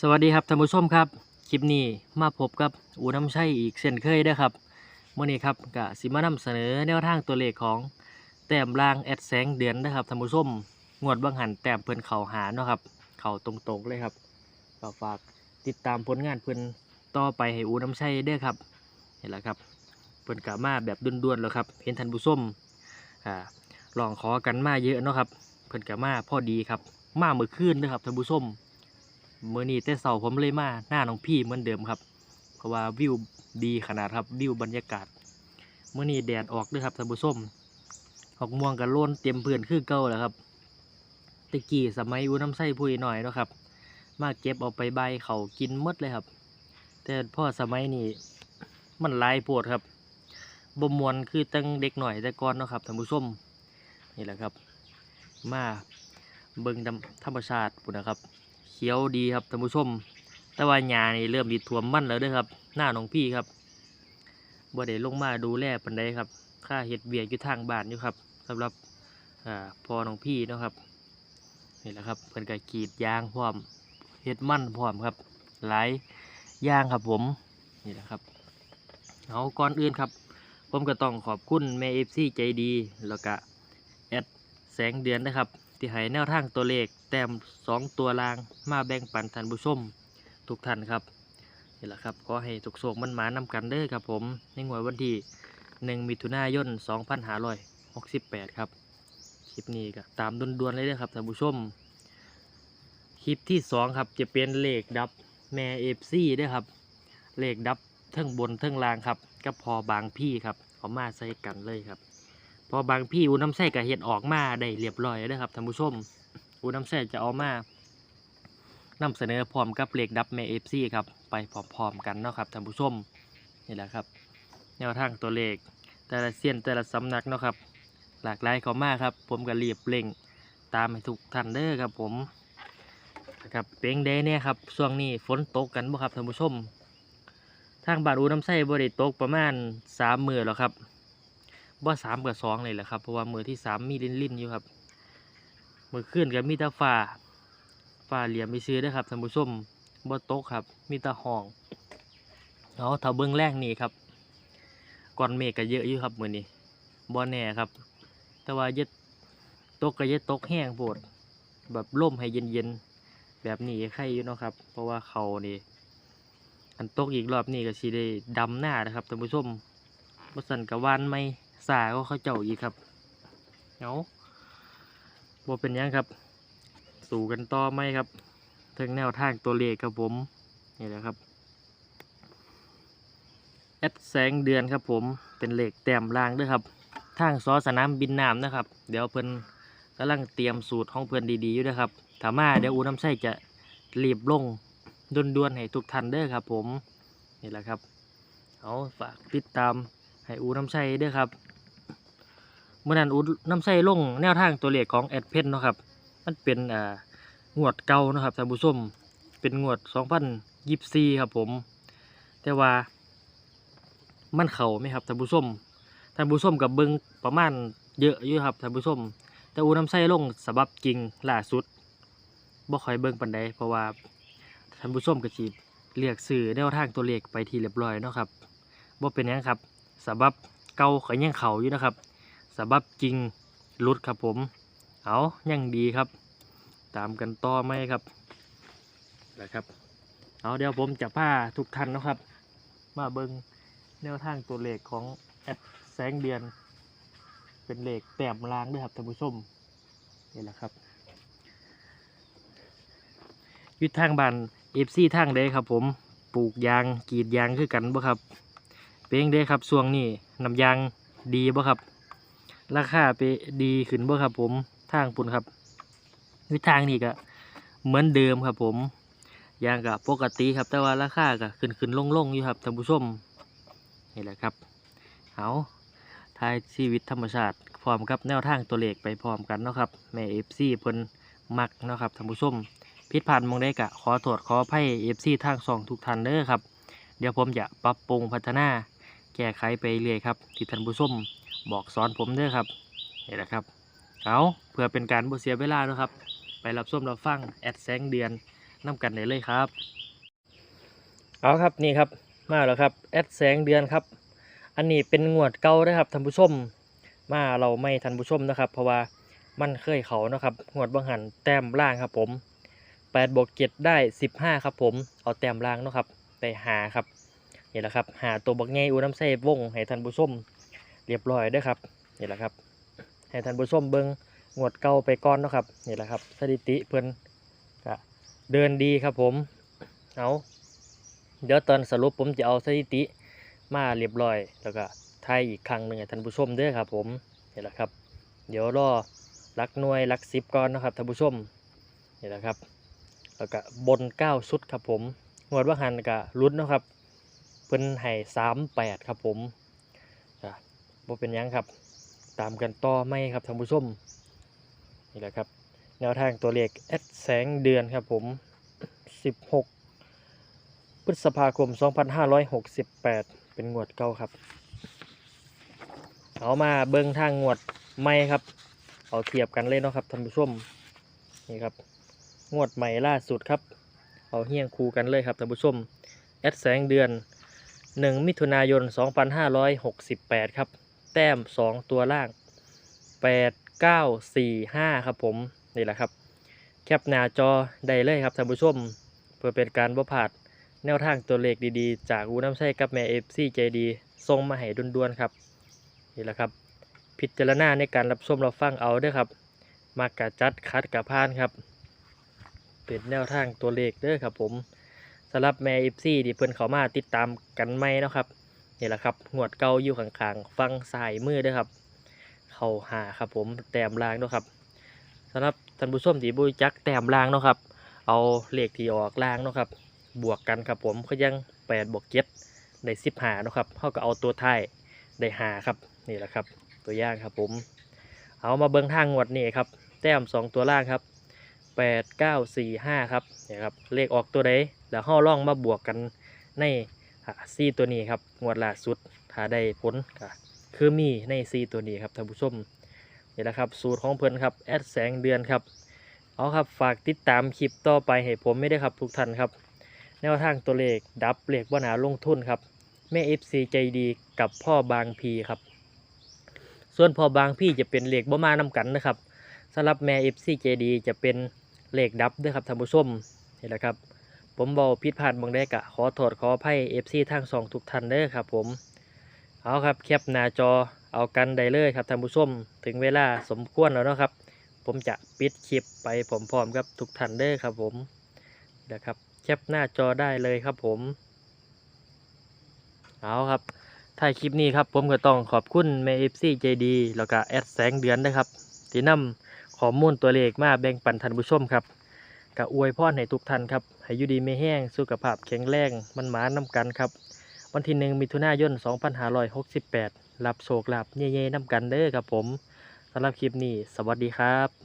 สวัสดีครับท่านผู้ชมครับ คลิปนี้มาพบกับอูน้ำชัยอีกเช่นเคยเด้ครับเมื่อนี้ครับกะสิมานำเสนอแนวทางตัวเลขของแต้มล่างแอดแสงเดือนนะครับท่านผู้ชมงวดบางหันแต้มเพิ่นเข่าหาเนาะครับเข่าตรงๆเลยครับก็ฝากติดตามผลงานเพิ่อนต่อไปให้อูน้ำชัยเด้อครับเห็นแล้วครับเพิ่อนกะมาแบบด่วนๆแล้วครับเห็นท่านผู้ชมอ่าลองขอกันมาเยอะเนาะครับเพิ่อนกะมาพอดีครับมาเมื่อคืนเด้ครับท่านผู้ชม เมื่อนี้แต่เสาผมเลยมาหน้าน้องพี่เหมือนเดิมครับ เพราะว่าวิวดีขนาดครับวิวบรรยากาศเมื่อนี้แดดออกด้วยครับท่านผู้ชมออกม่วงกับโลนเต็มเพื่อนคือเก่าแล้วครับตะกี้สมัยอูน้ำไส้พุยหน่อยนะครับ มาเก็บเอาไปใบเขากินมดเลยครับ แต่พ่อสมัยนี้มันลายโพดครับบ่มวนคือตั้งเด็กหน่อยแต่ก่อนนะครับท่านผู้ชมนี่แหละครับ มาเบิ่งธรรมธรรมชาติปุ่นะครับ เขียวดีครับท่านผู้ชม แต่ว่าหญ้านี่เริ่มดีท่วมมันแล้วเด้อครับ หน้าน้องพี่ครับบ่ได้ลงมาดูแลปานใดครับ ค่าเฮ็ดเบียกอยู่ทางบ้านอยู่ครับสำหรับอ่าพอน้องพี่นะครับนี่แหละครับเพิ่นก็กรีดยางพร้อมเฮ็ดมันพร้อมครับหลายยางครับผมนี่แหละครับเอาก่อนอื่นครับ ผมก็ต้องขอบคุณแม่เอฟซีใจดี แล้วก็แอดแสงเดือนนะครับ ที่ให้แนวทางตัวเลขแต้มสองตัวลางมาแบ่งปันท่านผู้ชมทุกท่านครับนี่แหละครับขอให้ทุกโศกมันหมานำกันเด้อครับผมในงวดวันที่หนึ่งมิถุนายน2568 ครับคลิปนี้ก็ตามด่วนๆเลยเด้อครับท่านผู้ชมคลิปที่สองครับจะเป็นเลขดับแม่เอฟซีด้วยครับเลขดับเทั้งบนเทั้งล่างครับก็พอบางพี่ครับเอามาใส่กันเลยครับ พอบางพี่อูน้ำไส้กับเห็ดออกมาได้เรียบร้อยแล้วนะครับท่านผู้ชมอูน้ำไส้จะเอามานำเสนอพร้อมกับเลขดับแม่เอฟซีครับไปพร้อมๆกันเนาะครับท่านผู้ชมนี่แหละครับแนวทางตัวเลขแต่ละเซียนแต่ละสำนักเนาะครับ หลากหลายเขามากครับ ผมก็รียบเร่งตามให้ทุกท่านเด้อครับผมนะครับเปลงเดเนี่ยครับช่วงนี้ฝนตกกันบ่ครับท่านผู้ชม ทางบาดอูน้ำไส้บริตกประมาณสามมือแล้วครับ บ่สามกับสองเลยแหละครับ เพราะว่ามือที่สามมีลิ้นลิ้นๆอยู่ครับ มือขึ้นกับมีตาฟ้าฟ้าเหลี่ยมไปซื้อได้ครับท่านผู้ชมบ่ตกครับ มีตาห้องเอาถ้าเบิ้องแรกนี่ครับก้อนเมฆก็เยอะอยู่ครับมือนี้บ่แน่ครับ แต่ว่าเย็ดตกก็เย็ดตกแห้งโพดแบบล่มให้เย็นๆแบบนี้ใครอยู่เนาะครับ เพราะว่าเขานี่อันตกอีกรอบนี้ก็สิได้ดำหน้านะครับท่านผู้ชมบ่สันกับวานไม่ สาก็เขาเจ้าอีกครับเอาบ่เป็นหยังครับ สู่กันต่อไหมครับถึงแนวทางตัวเลขครับผมนี่แหละครับแอดแสงเดือนครับผมเป็นเลขแต้มล่างด้วยครับทางซอสนามบินน้ำนะครับ เดี๋ยวเพิ่นกำลังเตรียมสูตรของเพิ่นดีๆอยู่นะครับถามาเดี๋ยวอูน้ำใส่จะรีบลงด่วนๆให้ทุกท่านเด้อครับผมนี่แหละครับเอาฝากติดตามให้อูน้ำใสเด้อครับ เมื่อนั้นอูน้ำใสลงแนวทางตัวเลขของแอดเพนเนาะครับ มันเป็นอ่างวดเก่านะครับท่านผู้ชมเป็นงวด 2024 ครับผม แต่ว่ามันเข่าไหมครับท่านผู้ชมท่านผู้ชมกับเบิงประมาณเยอะอยู่ครับท่านผู้ชมแต่อูน้ำใสลงสบับจริงล่าสุดบ่ค่อยเบิงปานใดเพราะว่าท่านผู้ชมก็สิเรียกสื่อแนวทางตัวเลขไปทีเรียบร้อยเนาะครับว่เป็นยังครับสบับเก่าก็ยังเข่าอยู่นะครับ สบับจริงหลุดครับผม เอายังดีครับ ตามกันต่อไหมครับนะครับ เอาเดี๋ยวผมจะพาทุกท่านเนาะครับ มาเบิงแนวทางตัวเลขของแอดแสงเดือน เป็นเลขแต้มลางด้วยครับท่านผู้ชมนี่แหละครับอยุดทางบ้านเอฟซีทางเด้ครับผมปลูกยางกรีดยางคือกันบ่ครับ เป็นเด้ครับช่วงนี้น้ำยางดีบ่ครับ ราคาไปดีขึ้นบ่ครับ ผมทางปุ่นครับอยุดทางนี้ก็เหมือนเดิมครับ ผมยางกับปกติครับ แต่ว่าราคาก็ขึ้นขึ้นลงลงอยู่ครับท่านผู้ชมนี่แหละครับเอาทายชีวิตธรรมชาติพร้อมกับแนวทางตัวเลขไปพร้อมกันเนาะครับแม่เอฟซีเพิ่นมักเนาะครับท่านผู้ชมผิดพลาดมองได้กะขอโทษขออภัยเอฟซีทางสองทุกท่านเด้อครับ เดี๋ยวผมจะปรับปรุงพัฒนา แก้ไขไปเรื่อยครับที่ท่านผู้ชม บอกสอนผมด้อครับนี่แหละครับเอาเพื่อเป็นการบ่เสียเวลานะครับ ไปรับชมรับฟังแอดแสงเดือนน้ำกันได้เลยครับ เอาครับนี่ครับมาแล้วครับแอดแสงเดือนครับ อันนี้เป็นงวดเก่านะครับท่านผู้ชม มาเราไม่ท่านผู้ชมนะครับ เพราะว่ามันเคยเขานะครับงวดบางหันแต้มล่างครับผม8บวก7ได้ 15 ครับผมเอาแต้มล่างนะครับได้หาครับนี่แหละครับหาตัวบักไงอูน้ำใส่วงให้ท่านผู้ชม เรียบร้อยด้วยครับนี่แหละครับให้ท่านผู้ชมเบิงงวดเก่าไปก่อนนะครับนี่แหละครับ สถิติเพิ่นก็เดินดีครับผมเอาเดี๋ยวตอนสรุปผมจะเอาสถิติมาเรียบร้อย แล้วก็ทายอีกครั้งหนึ่งให้ท่านผู้ชมด้อครับ ผมนี่แหละครับ เดี๋ยวรอลักหน่วยลักสิบก่อนนะครับท่านผู้ชมนี่แหละครับแล้วก็บนเก้าชุดครับผมงวดว่าหันกับลุ้นนะครับเพิ่นให้สามแปดครับผม บ่เป็นยังครับ ตามกันต่อไม่ครับท่านผู้ชมนี่แหละครับ แนวทางตัวเลขแอดแสงเดือนครับผม 16 พฤษภาคม 2568 เป็นงวดเก่าครับ เอามาเบิ้งทางงวดใหม่ครับ เอาเทียบกันเลยเนาะครับท่านผู้ชมนี่ครับ งวดใหม่ล่าสุดครับ เอาเฮี้ยงคูกันเลยครับท่านผู้ชมแอดแสงเดือน 1 มิถุนายน 2568 ครับ แต้ม 2 ตัวล่าง 8 9 4 5 ครับผมนี่แหละครับ แคปหน้าจอได้เลยครับท่านผู้ชม เพื่อเป็นการบ่พลาดแนวทางตัวเลขดีๆ จากอูน้ำใช้กับแม่เอฟซีใจดีส่งมาให้ด่วนๆครับนี่แหละครับ พิจารณาในการรับชมรับฟังเอาด้อครับ มากกะจัดคัดกะพานครับ เป็นแนวทางตัวเลขเด้อครับผมสำหรับแม่เอฟซีที่เพิ่นเขามาติดตามกันไหมนะครับ นี่แหละครับงวดเก่าอยู่ข้างๆฟังสายมือด้อครับ เข้าหาครับผมแต้มล่างเนาะครับสำหรับท่านผู้ชมที่บริจักแต้มล่างเนาะครับ เอาเลขที่ออกล่างเนาะครับ บวกกันครับผมก็ยัง8บวก7ได้10หาเนาะครับเท่ากับเอาตัวท้ายได้หาครับนี่แหละครับตัวอย่างครับผม เอามาเบิ้งทางงวดนี่ครับ แต้ม2ตัวล่างครับ8 9 4 5ครับเนี่ยครับเลขออกตัวใดแล้วห้อล่องมาบวกกันใน ซีตัวนี้ครับงวดล่าสุดถ้าได้ผลก็คือมีในซีตัวนี้ครับท่านผู้ชมนี่แหละครับสูตรของเพิ่นครับแอดแสงเดือนครับเอาครับฝากติดตามคลิปต่อไปให้ผมไม่ได้ครับทุกท่านครับ แนวทางตัวเลขดับเลขว่าหนาลงทุนครับแม่ FC ใจดีกับพ่อบางพีครับ ส่วนพ่อบางพี่จะเป็นเหลขบ่มานำกันนะครับสำหรับแม่ FC ใจดีจะเป็นเหลขดับด้วยครับท่านผู้ชมนี่แหละครับ ผมเบาผิดพลาดบางได้กะขอโทษขออภัย FC ทางสองทุกท่านเด้อครับผม เอาครับแคปหน้าจอเอากันได้เลยครับท่านผู้ชมถึงเวลาสมควรแล้วเนาะครับ ผมจะปิดคลิปไปพร้อมๆกับทุกท่านเด้อครับผมนะครับแคปหน้าจอได้เลยครับผม เอาครับท้ายคลิปนี้ครับผมก็ต้องขอบคุณแม่เอฟซีใจดีแล้วก็แอดแสงเดือนนะครับที่นำข้อมูลตัวเลขมาแบ่งปันท่านผู้ชมครับ ก็อวยพรให้ทุกท่านครับให้อยู่ดีไม่แห้งสุขภาพแข็งแรงมันหมาน้ำกันครับ วันที่หนึ่งมิถุนายน 2568รับโชคลาภเย่ๆนำกันเด้อครับผมสำหรับคลิปนี้ สวัสดีครับ